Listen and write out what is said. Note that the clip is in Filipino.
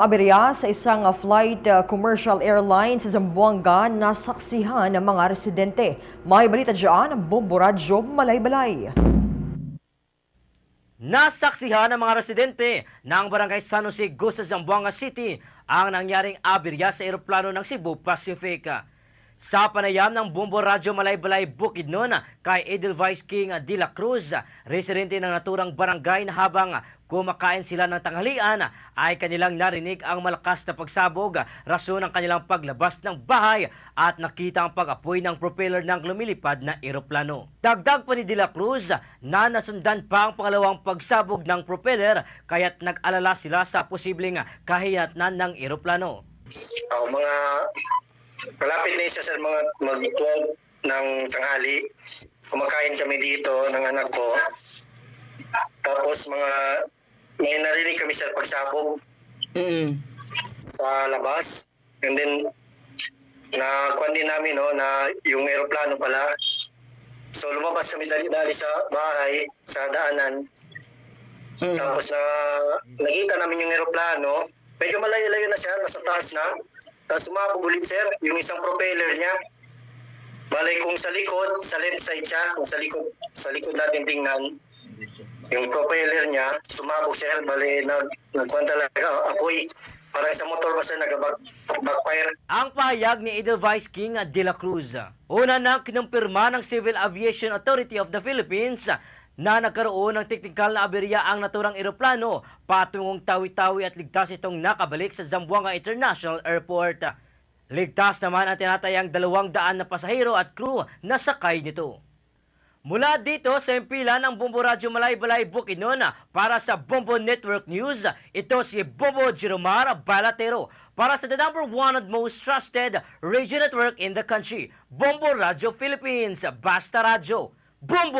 Aberya sa isang uh, flight uh, commercial airline sa Zamboanga na saksihan ng mga residente. May balita dyan ang Bombo Radyo Malay-Balay. Nasaksihan ng mga residente ng Barangay San Jose Gus sa Zamboanga City ang nangyaring aberya sa eroplano ng Cebu Pacific. Sa panayam ng Bumbo Radyo Malay-Balay Bukidnon kay Edelweiss King de la Cruz, residente ng naturang barangay na habang kumakain sila ng tanghalian ay kanilang narinig ang malakas na pagsabog rason ng kanilang paglabas ng bahay at nakita ang pag-apoy ng propeller ng lumilipad na eroplano. Dagdag pa ni De La Cruz na nasundan pa ang pangalawang pagsabog ng propeller kaya't nag-alala sila sa posibleng kahinatnan ng eroplano. Ako mga malapit na isa sa mga mag-12 ng tanghali. Kumakain kami dito ng anak ko. Tapos mga may narinig kami sa pagsabog sa labas. And then na kuan din namin no na yung eroplano pala. So lumabas kami dali-dali sa bahay sa daanan. Tapos na nakita namin yung eroplano. Medyo malayo-layo na siya, nasa taas na. Tapos sumabog ulit sir, yung isang propeller niya. Balay kung sa likod, sa left side siya, kung sa likod, sa likod natin tingnan, yung propeller niya, sumabog sir, bali nag, nagkuhan talaga, apoy. Parang sa motor ba nag-backfire. Ang pahayag ni Edelweiss King de la Cruz. Una na kinumpirma ng Civil Aviation Authority of the Philippines na nagkaroon ng teknikal na aberya ang naturang eroplano patungong tawi-tawi at ligtas itong nakabalik sa Zamboanga International Airport. Ligtas naman ang tinatayang dalawang daan na pasahero at crew na sakay nito. Mula dito sa impila ng Bombo Radyo Malay-Balay Bukidnon para sa Bombo Network News, ito si Bombo Jeromar Balatero para sa the number one and most trusted radio network in the country, Bombo Radyo Philippines, Basta Radyo, Bombo!